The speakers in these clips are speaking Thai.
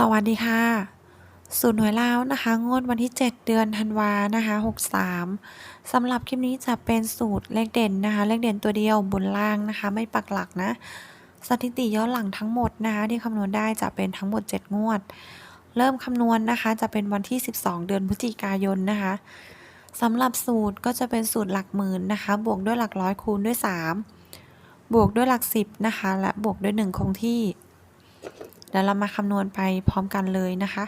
สวัสดีค่ะ สูตรหน่วยเล่าวนะคะ งวดวันที่ 7 เดือนธันวานะคะ63สำหรับคลิปนี้จะเป็นสูตรเลขเด่นนะคะ เลขเด่นตัวเดียวบนล่างนะคะ ไม่ปักหลักนะ สถิติย้อนหลังทั้งหมดนะคะ ที่คำนวณได้จะเป็นทั้งหมด 7 งวด เริ่มคำนวณนะคะ จะเป็นวันที่ 12 เดือนพฤศจิกายนนะคะสำหรับสูตรก็จะเป็นสูตรหลักหมื่นนะคะ บวกด้วยหลักร้อยคูณด้วย 3 บวกด้วยหลัก 10นะคะ และบวกด้วย 1 คงที่ เดี๋ยวเรามาคำนวณไปพร้อมกันเลยนะคะ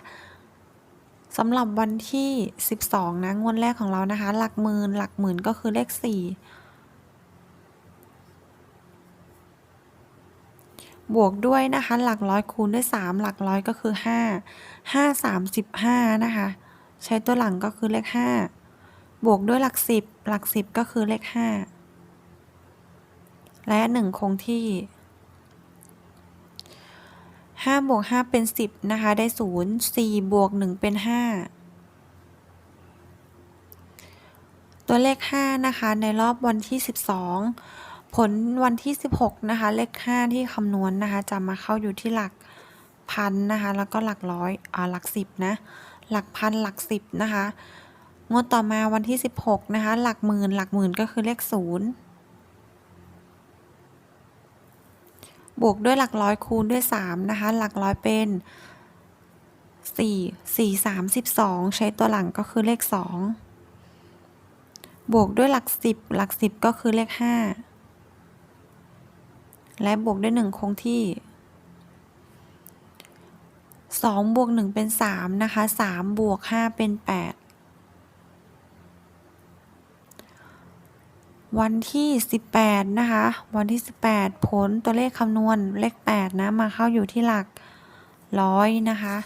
สำหรับวันที่ 12 นะงวดแรกของเรานะคะ หลักหมื่นหลักหมื่นก็คือเลข 4 บวกด้วยนะคะ หลักร้อยคูณด้วย 3 หลักร้อยก็คือ 5 5 35 นะคะ ใช้ตัวหลังก็คือเลข 5 บวกด้วยหลัก 10 หลัก 10 ก็คือเลข 5 และ 1 คงที่ 5บวก5เป็น 10 นะคะ ได้ 0 4 บวก 1 เป็น 5 ตัวเลข 5 นะคะ ในรอบวันที่ 12 ผลวันที่ 16 นะคะ เลข 5 ที่คำนวณนนะคะ จะมาเข้าอยู่ที่หลักพันนะคะ แล้วก็หลักร้อยอ่าหลัก 10 นะ หลักพันหลัก 10 นะคะ งวดต่อมาวันที่ 16 นะคะ หลักหมื่นหลักหมื่นก็คือเลข 0 บวกด้วยหลักร้อยคูณด้วย 3 นะคะ หลักร้อยเป็น 4 4 32ใช้ตัวหลังก็คือเลข 2 บวกด้วยหลัก 10 หลัก 10 ก็คือเลข 5 และบวกด้วย 1 คงที่ 2 บวก 1 เป็น 3 นะคะ 3 บวก 5 เป็น 8 วันที่ 18 นะคะ วันที่ 18 ผลตัวเลขคำนวณเลข 8 นะ มาเข้าอยู่ที่หลักร้อยนะคะ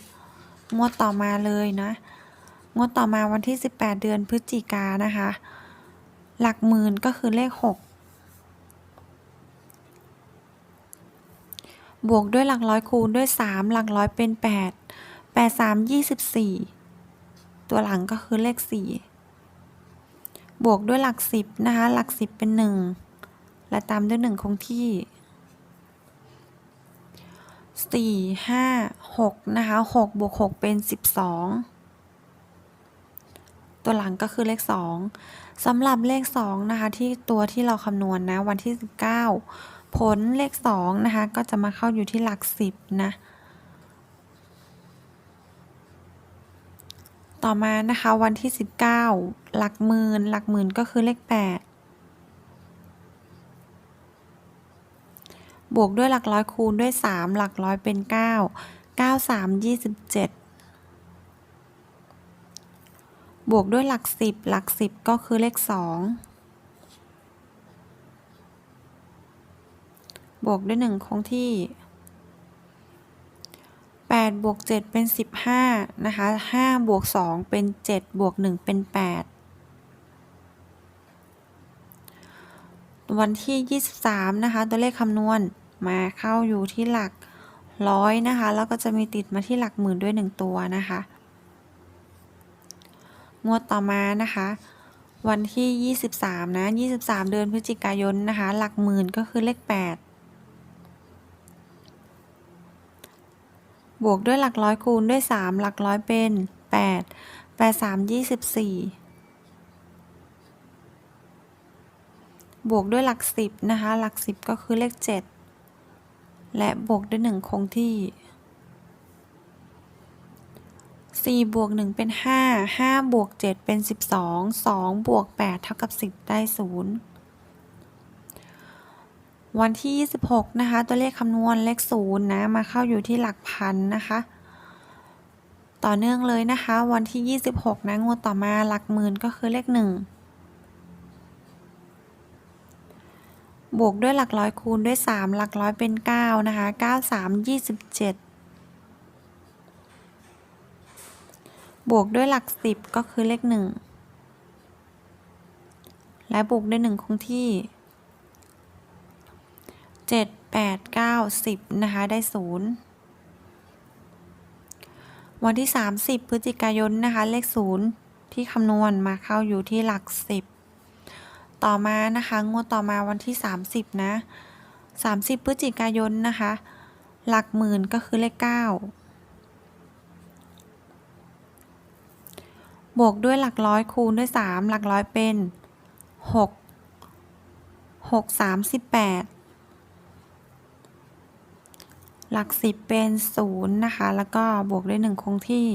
งวดต่อมาเลยนะ งวดต่อมาวันที่ 18 เดือนพฤศจิกานะคะ หลักหมื่นก็คือเลข 6 บวกด้วยหลักร้อยคูณด้วย 3 หลักร้อยเป็น 8 8 3 24 ตัวหลังก็คือเลข 4 บวกด้วยหลักสิบนะคะ หลักสิบเป็นหนึ่งและตามด้วยหนึ่งคงที่สี่ห้าหกนะคะหกบวกหกเป็นสิบสองตัวหลังก็คือเลขสองสำหรับเลขสองนะคะ ที่ตัวที่เราคำนวณนะวันที่สิบเก้าผลเลขสองนะคะ ก็จะมาเข้าอยู่ที่หลักสิบนะ ต่อมานะคะวันที่สิบเก้า19หลักหมื่นหลักหมื่นก็คือเลข8บวกด้วยหลักร้อยคูณด้วย 3 หลักร้อยเป็น 9 9 3 27 บวกด้วยหลัก 10 หลัก 10 ก็คือเลข 2 บวกด้วย 1 คงที่ 8บวก7เป็น 15 นะคะ5บวก2เป็น 7 บวก 1 เป็น 8 วันที่ 23 นะคะ ตัวเลขคำนวณมาเข้าอยู่ที่หลักร้อยนะคะ แล้วก็จะมีติดมาที่หลักหมื่นด้วย 1 ตัวนะคะ งวดต่อมานะคะ วันที่ 23 นะ 23 เดือนพฤศจิกายนนะคะ หลักหมื่นก็คือเลข 8 บวกด้วยหลักร้อยคูณด้วย 3 หลักร้อยเป็น 8 8 3 24 บวกด้วยหลัก 10 นะคะ หลัก 10 ก็คือเลข 7 และบวกด้วย 1 คงที่ 4 บวก 1 เป็น 5 5 บวก 7 เป็น 12 2 บวก 8 เท่ากับ 10 ได้ 0 วันที่ 26 นะคะ ตัวเลขคำนวณเลขศูนย์นะ มาเข้าอยู่ที่หลักพันนะคะ ต่อเนื่องเลยนะคะ วันที่ 26 นะงวดต่อมาหลักหมื่นก็คือเลขหนึ่งบวกด้วยหลักร้อยคูณด้วย 3 หลักร้อยเป็น 9 นะคะ 9 3 27 บวกด้วยหลัก 10 ก็คือเลข 1 และบวกด้วย 1 คงที่ 7 8 9 10 นะคะ ได้ 0 วันที่ 30 พฤศจิกายนนะคะ เลข 0 ที่คำนวณมาเข้าอยู่ที่หลัก 10 ต่อมานะคะ งวดต่อมาวันที่ 30 นะ 30 พฤศจิกายนนะคะ หลักหมื่นก็คือเลข 9บวกด้วยหลักร้อยคูณด้วย 3 หลักร้อยเป็น 6 6 3 18 หลัก10เป็น0นย์นะคะ แล้วก็บวกด้วย1คงที่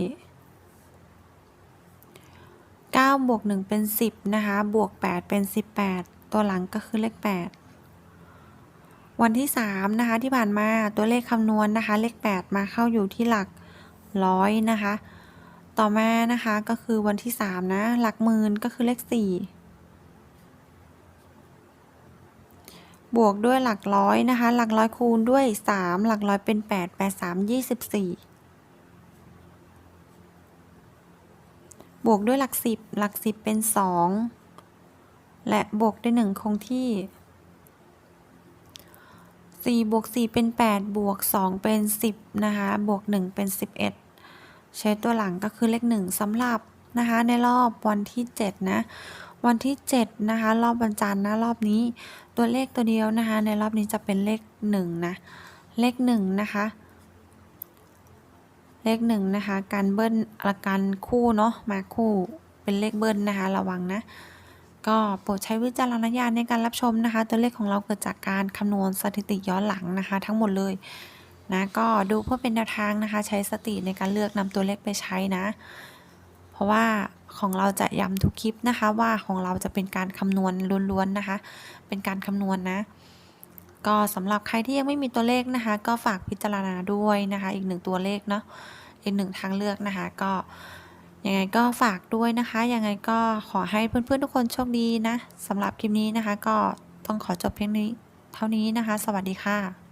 9บวก1เป็น10นะคะ บวก8เป็น18ตัวหลังก็คือเลข8วันที่3นะคะที่ผ่านมาตัวเลขคำนวณนะคะ เลข8มาเข้าอยู่ที่หลักร้อยนะคะ ต่อมานะคะก็คือวันที่3นะ หลักหมื่นก็คือเลข4 บวกด้วยหลักร้อยนะคะ หลักร้อยคูณด้วย 3 หลักร้อยเป็น 8 8 3 24 บวกด้วยหลัก 10 หลัก 10 เป็น 2 และบวกด้วย 1 คงที่ 4 บวก 4 เป็น 8 บวก 2 เป็น 10 นะคะ บวก 1 เป็น 11 ใช้ตัวหลังก็คือเลข 1สำหรับนะคะในรอบวันที่ 7 นะ วันที่ 7 นะคะ รอบวันจันทร์นะรอบนี้ ตัวเลขตัวเดียวนะคะ ในรอบนี้จะเป็นเลข1นะเลข1นะคะ เลข1นะคะ การเบิ้ลละการคู่เนาะมาคู่เป็นเลขเบิ้ลนะคะ ระวังนะก็โปรดใช้วิจารณญาณในการรับชมนะคะ ตัวเลขของเราเกิดจากการคำนวณสถิติย้อนหลังนะคะ ทั้งหมดเลยนะก็ดูเพื่อเป็นแนวทางนะคะ ใช้สติในการเลือกนำตัวเลขไปใช้นะ เพราะว่า ของเราจะย้ำทุกคลิปนะคะว่าของเราจะเป็นการคำนวณล้วนๆนะคะ เป็นการคำนวณนะ ก็สำหรับใครที่ยังไม่มีตัวเลขนะคะ ก็ฝากพิจารณาด้วยนะคะ อีกหนึ่งตัวเลขเนาะอีกหนึ่งทางเลือกนะคะ ก็ยังไงก็ฝากด้วยนะคะ ยังไงก็ขอให้เพื่อนๆทุกคนโชคดีนะสำหรับคลิปนี้นะคะ ก็ต้องขอจบเพียงนี้เท่านี้นะคะ สวัสดีค่ะ